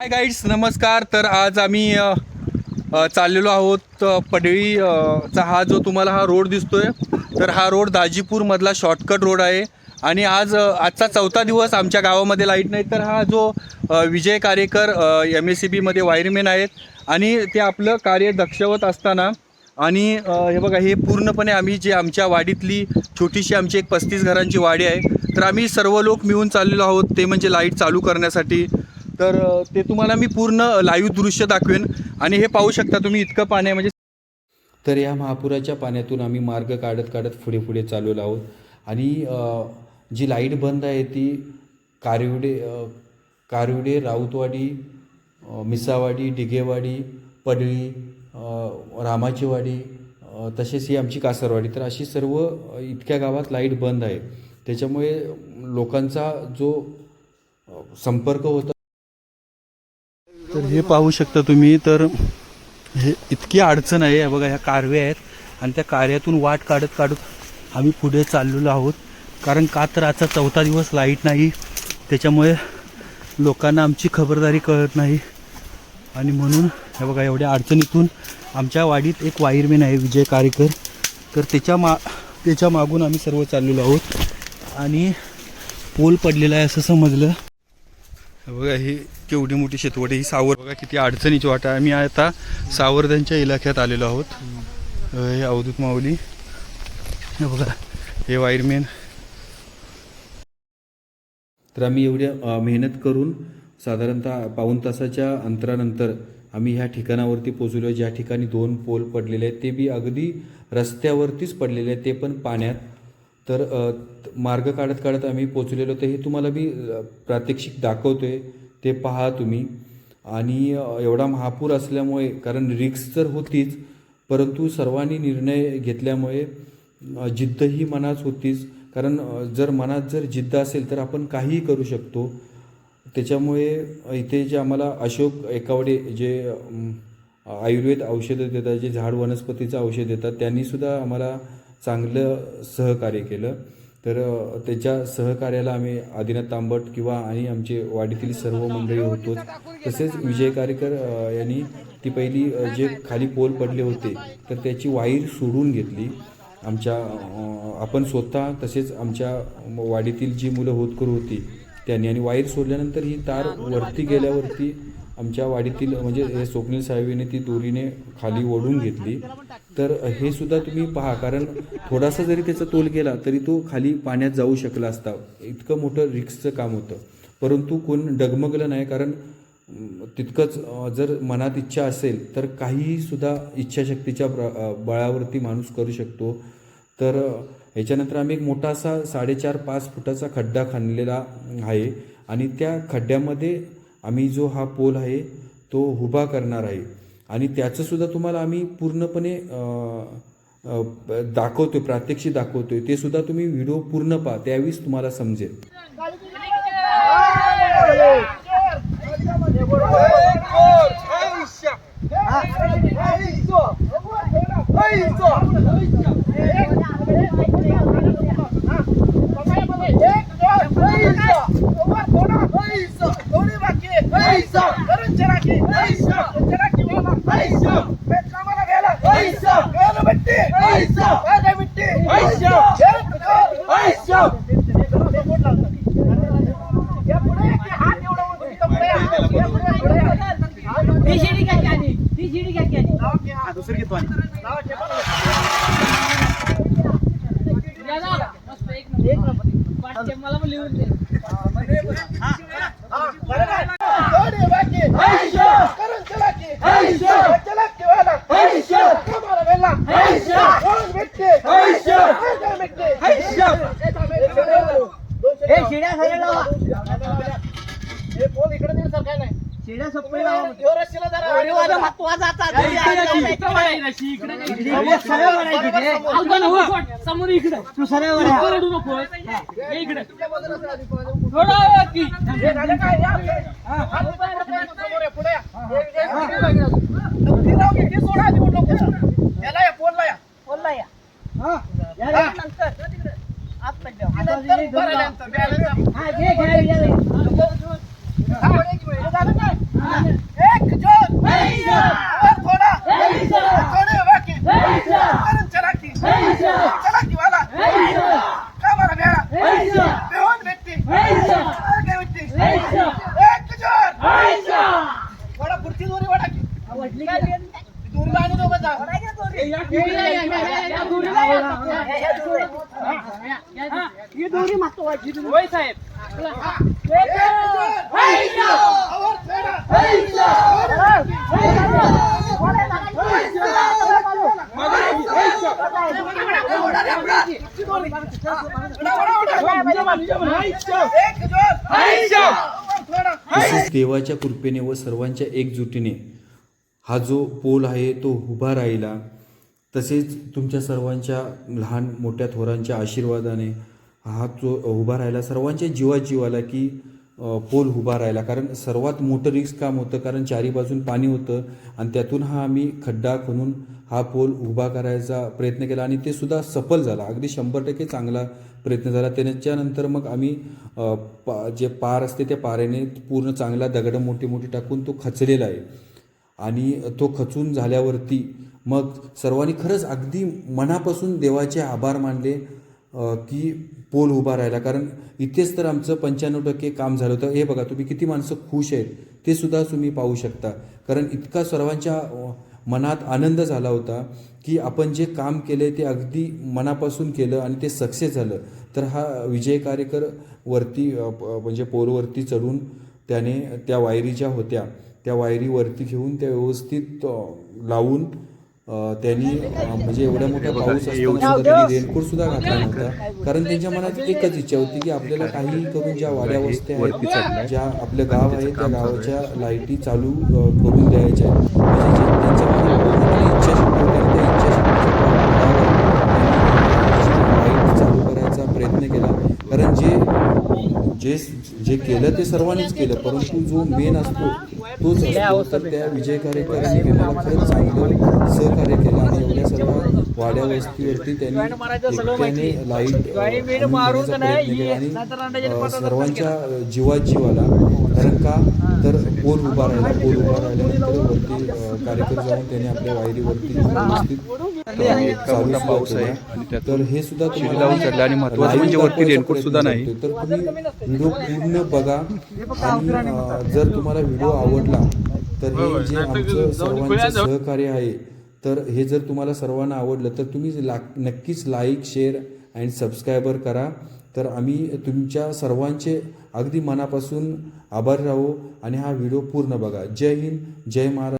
हाय guides नमस्कार. तर आज आम्ही चाललेलो आहोत पडळीचा पडळी चा हा जो तुम्हाला हा रोड दिसतोय तर हा रोड दाजीपूरमधला शॉर्टकट रोड आहे. आणि आज आजचा चौथा दिवस आमच्या गावामध्ये लाइट नाही तर हा जो विजय कार्यकर एम एस सी बीमध्ये वायरमॅन आहेत. आणि ते आपलं कार्य दक्षवत असताना आणि हे बघा हे पूर्णपणे आम्ही जे आमच्या वाडीतली छोटीशी आमची एक पस्तीस घरांची वाडी आहे तर आम्ही सर्व लोक मिळून चाललेलो आहोत ते म्हणजे लाइट चालू करण्यासाठी. तर ते तुम्हाला मी पूर्ण लाईव्ह दृश्य दाखवेन. आणि हे पाहू शकता तुम्ही इतकं पाणी म्हणजे तर या महापुराच्या पाण्यातून आम्ही मार्ग काढत काढत पुढे पुढे चाललेलो आहोत. आणि जी लाइट बंद आहे ती कारिवडे कारिवडे राऊतवाडी मिसावाडी डिगेवाडी पडळी रामाचीवाडी तसेच ही आमची कासरवाडी. तर अशी सर्व इतक्या गावात लाइट बंद आहे. त्याच्यामुळे लोकांचा जो संपर्क होता तर हे पाहू शकता तुम्ही तर हे इतकी अडचण आहे. हे बघा ह्या कारवे आहेत आणि त्या कार्यातून वाट काढत काढत आम्ही पुढे चाललेलो आहोत. कारण का तर आजचा चौथा दिवस लाइट नाही त्याच्यामुळे लोकांना आमची खबरदारी कळत नाही. आणि म्हणून हे बघा एवढ्या अडचणीतून आमच्या वाडीत एक वायरमॅन आहे विजय कारेकर. तर त्याच्या मा त्याच्या मागून आम्ही सर्व चाललेलो आहोत. आणि पोल पडलेला आहे असं समजलं. बघा ही केवढी मोठी शेतवडी ही सावर बघा किती अडचणीची वाट आहे. आम्ही आता सावरदांच्या इलाख्यात आलेलो आहोत. हे अवधूत माऊली. हे बघा हे वायरमॅन. तर आम्ही एवढ्या मेहनत करून साधारणतः पाऊण तासाच्या अंतरानंतर आम्ही ह्या ठिकाणावरती पोचलो ज्या ठिकाणी दोन पोल पडलेले आहेत ते बी अगदी रस्त्यावरतीच पडलेले आहेत. ते पण पाण्यात. तर मार्ग काढत काढत आम्ही पोचलेलो तर हे तुम्हाला मी प्रात्यक्षिक दाखवतो आहे ते पहा तुम्ही. आणि एवढा महापूर असल्यामुळे कारण रिक्स तर होतीच परंतु सर्वांनी निर्णय घेतल्यामुळे जिद्द जिद्दही मनात होतीच. कारण जर मनात जर जिद्द असेल तर आपण काहीही करू शकतो. त्याच्यामुळे इथे जे आम्हाला अशोक एकावडे जे आयुर्वेद औषधं देतात जे झाड वनस्पतीचं औषध देतात त्यांनीसुद्धा आम्हाला चांगलं सहकार्य केलं. तर त्याच्या सहकार्याला आम्ही आदिनाथ तांबट किंवा आणि आमचे वाडीतील सर्व मंडळी होतोच तसेच विजय कारेकर यांनी ती पहिली जे खाली पोल पडले होते तर त्याची वाईर सोडून घेतली. आमच्या आपण स्वतः तसेच आमच्या वाडीतील जी मुलं होतकरू होती त्यांनी आणि वाईर सोडल्यानंतर ही तार वरती गेल्यावरती आमच्या वाडीतील म्हणजे हे स्वप्नील साहेबीने ती दोरीने खाली ओढून घेतली. तर हे सुद्धा तुम्ही पहा कारण थोडासा जरी त्याचा तोल केला तरी तो खाली पाण्यात जाऊ शकला असता. इतकं मोठं रिक्सचं काम होतं. परंतु कोण डगमगलं नाही कारण तितकंच जर मनात इच्छा असेल तर काहीही सुद्धा इच्छाशक्तीच्या बळावरती माणूस करू शकतो. तर याच्यानंतर ह्याच्यानंतर आम्ही एक मोठा असा साडेचार पाच फुटाचा खड्डा खणलेला आहे. आणि त्या खड्ड्यामध्ये आम्ही जो हा पोल आहे तो उभा करणार आहे. आणि त्याचंसुद्धा तुम्हाला आम्ही पूर्णपणे दाखवतो दाखवतोय प्रात्यक्षिक दाखवतोय. ते सुद्धा तुम्ही व्हिडिओ पूर्ण पहा त्यावेळीच तुम्हाला समजेल ती शिडी घ्या की आधी. ती शिडी घ्या की आधी. या ना. मस्त एक नंबर. पाठचे मला पण लिहून दे. समोर इकडे. तू सरळ. रडू नको. ये इकडे. थोडा वेळ की बोलला या. या रे. आत पडल्यावर. हा, घे, घे, घे. होय साहेब. तसेच देवाच्या कृपेने व सर्वांच्या एकजुटीने हा जो पोल आहे तो उभा राहिला. तसेच तुमच्या सर्वांच्या लहान मोठ्या थोरांच्या आशीर्वादाने हा जो उभा राहिला सर्वांच्या जीवाजीवाला की पोल उभा राहिला. कारण सर्वात मोठं रिस्क काम होतं कारण चारी बाजून पाणी होतं आणि त्यातून हा आम्ही खड्डा खणून हा पोल उभा करायचा प्रयत्न केला आणि ते सुद्धा सफल झाला. अगदी शंभर टक्के चांगला प्रयत्न झाला. त्याच्यानंतर मग आम्ही पा जे पार असते त्या पाऱ्याने पूर्ण चांगला दगडं मोठी मोठी टाकून तो खचलेला आहे. आणि तो खचून झाल्यावरती मग सर्वांनी खरंच अगदी मनापासून देवाचे आभार मानले की पोल उभा राहिला. कारण इथेच तर आमचं पंच्याण्णव टक्के काम झालं होतं. हे बघा तुम्ही किती माणसं खुश आहेत ते सुद्धा तुम्ही पाहू शकता. कारण इतका सर्वांच्या मनात आनंद झाला होता की आपण जे काम केले ते अगदी मनापासून केलं आणि ते सक्सेस झालं. तर हा विजय कार्यकर वरती म्हणजे पोलवरती चढून त्याने त्या वायरी ज्या होत्या. त्या वायरी वरती घेऊन त्या व्यवस्थित लावून त्यांनी म्हणजे एवढ्या मोठ्या पाऊस असताना सुद्धा त्यांनी रेनकोट सुद्धा घातला नव्हता. कारण त्यांच्या मनात एकच इच्छा होती की आपल्याला काहीही करून ज्या वाड्या वस्त्या आहेत ज्या आपलं गाव आहे त्या गावाच्या लाईटी चालू करून द्यायच्या आहेत. म्हणजे त्यांच्या मनात होती आणि त्या बळावर लाइट चालू करायचा प्रयत्न केला. कारण जे जे जे केलं ते सर्वांनीच केलं. परंतु जो मेन असतो तोच असतो. तर त्या विजय कार्यकरांनी मला खरंच चांगलं सहकार्य केलं आणि एवढ्या सर्व वाड्या वस्तीवरती त्यांनी एकट्याने लाइट प्रयत्न केला आणि सर्वांच्या जीवात जीवाला कारण का? तर पोल उभा राहिला? पोल उभा राहिल्यानंतर वरती अ, कार्यकर जाऊन त्याने आपल्या वायरीवरती व्यवस्थित इतका मोठा पाऊस आहे. आणि हे सुद्धा आणि महत्त्वाचं live म्हणजे वरती रेनकोट सुद्धा नाही. तर तुम्ही व्हिडिओ पूर्ण बघा. आणि जर तुम्हाला व्हिडिओ आवडला तर हे जे आमचं सर्वांचं सहकार्य आहे तर हे जर तुम्हाला सर्वांना आवडलं तर तुम्ही ला नक्कीच लाईक शेअर अँड सबस्क्रायबर करा. तर आम्ही तुमच्या सर्वांचे अगदी मनापासून आभार राहू आणि हा व्हिडिओ पूर्ण बघा. जय हिंद जय महाराष्ट्र.